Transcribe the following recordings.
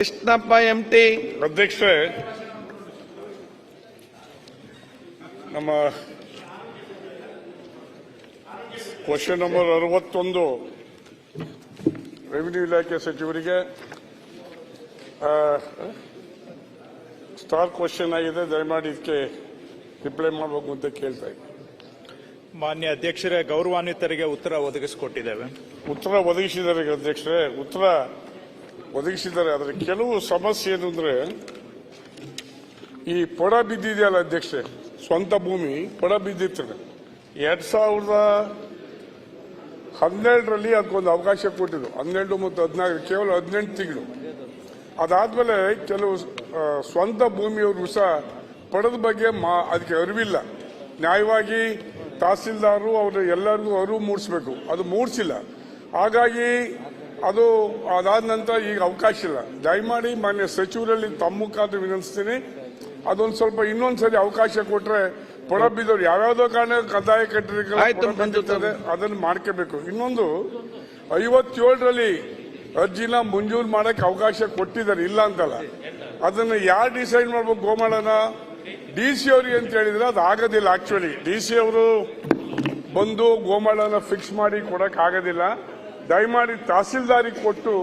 ಕೃಷ್ಣಪ್ಪ ಎಂಟಿ ಅಧ್ಯಕ್ಷರೇ ನಮ್ಮ question number ಅರವತ್ತೊಂದು ರೆವಿನ್ಯೂ ಇಲಾಖೆ ಸಚಿವರಿಗೆ ಆ, ಸ್ಟಾರ್ ಕ್ವಶನ್ ಆಗಿದೆ ದಯಮಾಡಿ ಇದಕ್ಕೆ ರಿಪ್ಲೈ ಮಾಡಬೇಕು ಅಂತ ಕೇಳ್ತಾ ಇದ್ದೀನಿ. ಮಾನ್ಯ ಅಧ್ಯಕ್ಷರೇ ಗೌರವಾನ್ವಿತರಿಗೆ ಉತ್ತರ ಒದಗಿಸಿಕೊಟ್ಟಿದ್ದೇವೆ. ಉತ್ತರ ಒದಗಿಸಿದರೆ ಅಧ್ಯಕ್ಷರೇ. ಉತ್ತರ ಒದಗಿಸಿದ್ದಾರೆ. ಆದರೆ ಕೆಲವು ಸಮಸ್ಯೆ ಏನು ಅಂದರೆ, ಈ ಪಡ ಬಿದ್ದಿದೆಯಲ್ಲ ಅಧ್ಯಕ್ಷೆ, ಸ್ವಂತ ಭೂಮಿ, ಪಡ ಬಿದ್ದಿರ್ತದೆ. ಎರಡು ಸಾವಿರದ ಹನ್ನೆರಡರಲ್ಲಿ ಅದಕ್ಕೊಂದು ಅವಕಾಶ ಕೊಟ್ಟಿದ್ದು. ಹನ್ನೆರಡು ಮತ್ತು ಹದಿನಾಲ್ಕು ಕೇವಲ ಹದಿನೆಂಟು ತಿಂಗಳು. ಅದಾದಮೇಲೆ ಕೆಲವು ಸ್ವಂತ ಭೂಮಿಯವರು ಸಹ ಪಡದ ಬಗ್ಗೆ ಮಾ, ಅದಕ್ಕೆ ಅರಿವಿಲ್ಲ. ನ್ಯಾಯವಾಗಿ ತಹಸೀಲ್ದಾರರು ಅವರು ಎಲ್ಲರಿಗೂ ಅರಿವು ಮೂಡಿಸ್ಬೇಕು. ಅದು ಮೂಡಿಸಿಲ್ಲ. ಹಾಗಾಗಿ ಅದು ಅದಾದ ನಂತರ ಈಗ ಅವಕಾಶ ಇಲ್ಲ. ದಯಮಾಡಿ ಮಾನ್ಯ ಸಚಿವರಲ್ಲಿ ತಮ್ಮ ಮುಖಾಂತರ ವಿನಂತಿಸ್ತೀನಿ. ಅದೊಂದು ಸ್ವಲ್ಪ ಇನ್ನೊಂದ್ಸರಿ ಅವಕಾಶ ಕೊಟ್ರೆ ಪೊಡ ಬಿದ್ದವ್ರು ಯಾವ್ಯಾವ್ದೋ ಕಾರಣ ಕಂದಾಯ ಕಟ್ಟಿರ್ತದೆ ಅದನ್ನು ಮಾಡ್ಕೋಬೇಕು. ಇನ್ನೊಂದು ಐವತ್ತೇಳರಲ್ಲಿ ಅರ್ಜಿನ ಮಂಜೂರು ಮಾಡಕ್ಕೆ ಅವಕಾಶ ಕೊಟ್ಟಿದ್ದಾರೆ ಇಲ್ಲ ಅಂತಲ್ಲ. ಅದನ್ನ ಯಾರು ಡಿಸೈಡ್ ಮಾಡ್ಬೇಕು ಗೋಮಾಳನ? ಡಿ ಸಿ ಅವ್ರಿಗೆ ಅಂತ ಹೇಳಿದ್ರೆ ಅದು ಆಗೋದಿಲ್ಲ ಆಕ್ಚುಲಿ ಡಿ ಸಿ ಅವರು ಬಂದು ಗೋಮಾಳನ ಫಿಕ್ಸ್ ಮಾಡಿ ಕೊಡಕ್ ಆಗೋದಿಲ್ಲ. ದಯಮಾಡಿ ತಹಸೀಲ್ದಾರಿಗೆ ಕೊಟ್ಟು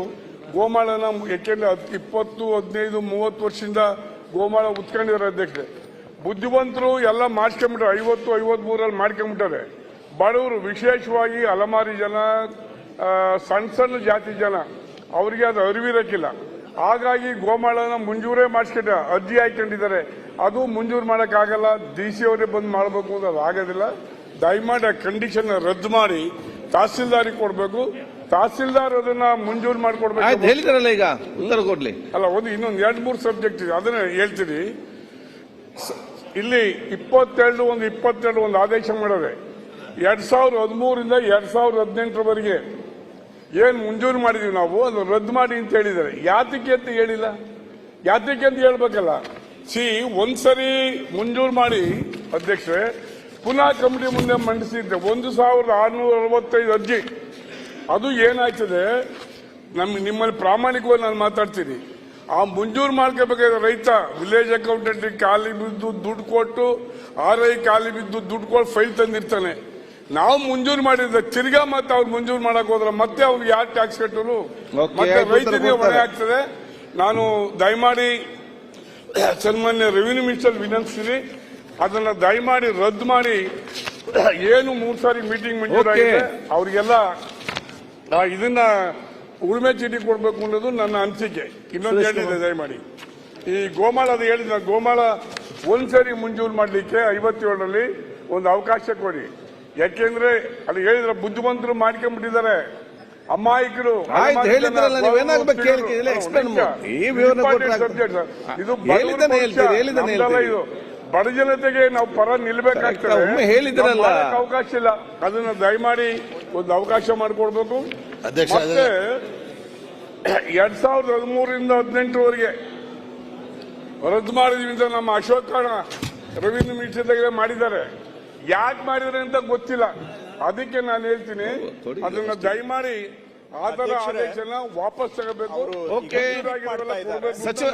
ಗೋಮಾಳನ ಯಾಕೆಂದ್ರೆ ಹತ್ತು ಇಪ್ಪತ್ತು, ಹದಿನೈದು, ಮೂವತ್ತು ವರ್ಷದಿಂದ ಗೋಮಾಳ ಉತ್ಕೊಂಡಿದ್ದಾರೆ ಅಧ್ಯಕ್ಷೆ ಬುದ್ಧಿವಂತರು ಎಲ್ಲ ಮಾಡ್ಕೊಂಬಿಟ್ರೆ ಐವತ್ತು ಐವತ್ ಮೂರಲ್ಲಿ ಮಾಡ್ಕೊಂಬಿಟ್ಟಾರೆ ಬಡವರು ವಿಶೇಷವಾಗಿ ಅಲಮಾರಿ ಜನ ಸಣ್ಣ ಸಣ್ಣ ಜಾತಿ ಜನ, ಅವರಿಗೆ ಅದು ಅರಿವಿರಕ್ಕಿಲ್ಲ ಹಾಗಾಗಿ ಗೋಮಾಳನ ಮುಂಜೂರೇ ಮಾಡಿಸ್ಕೊಂಡ ಅರ್ಜಿ ಹಾಕೊಂಡಿದ್ದಾರೆ ಅದು ಮುಂಜೂರು ಮಾಡೋಕ್ಕಾಗಲ್ಲ, ಡಿ ಸಿ ಅವರೇ ಬಂದು ಮಾಡಬೇಕು ಅಂತ ಅದು ಆಗೋದಿಲ್ಲ. ದಯಮಾಡಿ ಆ ಕಂಡೀಷನ್ ರದ್ದು ಮಾಡಿ, ತಹಸೀಲ್ದಾರಿಗೆ ಕೊಡಬೇಕು. ತಹಸೀಲ್ದಾರ್ ಅದನ್ನ ಮಂಜೂರು ಆಯ್ತು ಮಾಡಿಕೊಡ್ಬೇಕು ಹೇಳಿದಾರಲ್ಲ ಈಗ? ಉತ್ತರ ಕೊಡ್ಲಿ. ಅಲ್ಲ ಒಂದು ಇನ್ನೊಂದು ಎರಡು ಮೂರು ಸಬ್ಜೆಕ್ಟ್ ಇದೆ. ಅದನ್ನ ಹೇಳ್ತೀನಿ. ಸ- ಇಲ್ಲಿ ಇಪ್ಪತ್ತೆರಡು ಒಂದು ಇಪ್ಪತ್ತೆರಡು ಒಂದು ಆದೇಶ ಮಾಡಿದೆ. ಎರಡ್ ಸಾವಿರದ ಹದಿಮೂರಿಂದ ಎರಡ್ ಸಾವಿರದ ಹದಿನೆಂಟರವರೆಗೆ ಏನ್ ಮಂಜೂರು ಮಾಡಿದೀವಿ ನಾವು ಅದು ರದ್ದು ಮಾಡಿ ಅಂತ ಹೇಳಿದ್ದಾರೆ. ಯಾತಕ್ಕೆ ಅಂತ ಹೇಳಿಲ್ಲ? ಯಾತಕ್ಕೆ ಅಂತ ಹೇಳ್ಬೇಕಲ್ಲ? ಸಿ ಒಂದ್ಸರಿ ಮಂಜೂರು ಮಾಡಿ ಅಧ್ಯಕ್ಷರೇ ಪುನಃ ಕಮಿಟಿ ಮುಂದೆ ಮಂಡಿಸಿದ್ದೆ. ಒಂದು ಸಾವಿರದ ಆರುನೂರ ಅರವತ್ತೈದು ಅರ್ಜಿ. ಅದು ಏನಾಯ್ತದೆ? ನಮ್ ನಿಮ್ಮಲ್ಲಿ ಪ್ರಾಮಾಣಿಕವಾಗಿ ನಾನು ಮಾತಾಡ್ತೀನಿ. ಆ ಮಂಜೂರು ಮಾಡ್ಕೋಬೇಕಾದ್ರೆ ರೈತ ವಿಲೇಜ್ ಅಕೌಂಟೆಂಟ್ ಖಾಲಿ ಬಿದ್ದು ದುಡ್ಡು ಕೊಟ್ಟು ಆರ್ ಐ ಖಾಲಿ ಬಿದ್ದು ದುಡ್ಡು ಕೊಟ್ಟು ಫೈಲ್ ತಂದಿರ್ತಾನೆ. ನಾವು ಮುಂಜೂರು ಮಾಡಿದ್ರೆ ತಿರ್ಗಾ ಮತ್ತೆ ಅವ್ರು ಮುಂಜೂರು ಮಾಡಕ್ ಹೋದ್ರೆ ಮತ್ತೆ ಅವ್ರಿಗೆ ಯಾರು ಟ್ಯಾಕ್ಸ್ ಕಟ್ಟರು? ಮತ್ತೆ ರೈತರಿಗೆ ಹೊಣೆ ಆಗ್ತದೆ. ನಾನು ದಯಮಾಡಿ ಸನ್ಮಾನ್ಯ ರೆವಿನ್ಯೂ ಮಿನಿಸ್ಟರ್ ವಿನಂತಿಸಿರಿ ಅದನ್ನ ದಯಮಾಡಿ ರದ್ದು ಮಾಡಿ. ಏನು ಮೂರು ಸಾರಿ ಮೀಟಿಂಗ್ ಮಂಜೂರಾಗಿದೆ. ಅವರಿಗೆಲ್ಲ ಇದನ್ನ ಉಳುಮೆ ಚೀಟಿ ಕೊಡ್ಬೇಕು ಅನ್ನೋದು ನನ್ನ ಅನಿಸಿಕೆ. ಇನ್ನೊಂದು ಹೇಳಿದೆ ದಯಮಾಡಿ. ಈ ಗೋಮಾಳ ಅದು ಹೇಳಿದ ಗೋಮಾಳ ಒಂದ್ಸರಿ ಮುಂಜೂರು ಮಾಡ್ಲಿಕ್ಕೆ ಐವತ್ತೇಳರಲ್ಲಿ ಒಂದು ಅವಕಾಶ ಕೊಡಿ. ಯಾಕೆಂದ್ರೆ ಅಲ್ಲಿ ಹೇಳಿದ್ರೆ ಬುದ್ಧಿವಂತರು ಮಾಡ್ಕೊಂಡ್ಬಿಟ್ಟಿದ್ದಾರೆ. ಅಮಾಯಕರು ಇದು ಬಡ ಜನತೆಗೆ ನಾವು ಪರ ನಿಲ್ಬೇಕಾಗ್ತದೆ. ಅವಕಾಶ ಇಲ್ಲ. ಅದನ್ನ ದಯಮಾಡಿ ಒಂದು ಅವಕಾಶ ಮಾಡಿಕೊಡ್ಬೇಕು. ಅಧ್ಯಕ್ಷ, ಮತ್ತೆ ಎರಡ್ ಸಾವಿರದ ಹದಿಮೂರರಿಂದ ಹದಿನೆಂಟರವರೆಗೆ ರದ್ದು ಮಾಡಿದ್ವಿ ಅಂತ ನಮ್ಮ ಅಶೋಕ್ ಕಾರಣ ರವೀಂದ್ರ ಮಿನಿಸ್ಟರ್ ಮಾಡಿದ್ದಾರೆ. ಯಾಕೆ ಮಾಡಿದ್ದಾರೆ ಅಂತ ಗೊತ್ತಿಲ್ಲ. ಅದಕ್ಕೆ ನಾನು ಹೇಳ್ತೀನಿ. ಅದನ್ನ ದಯಮಾಡಿ ಆಧಾರ ಆದೇಶನ ವಾಪಸ್ ತಗೋಬೇಕು. ಸಚಿವ-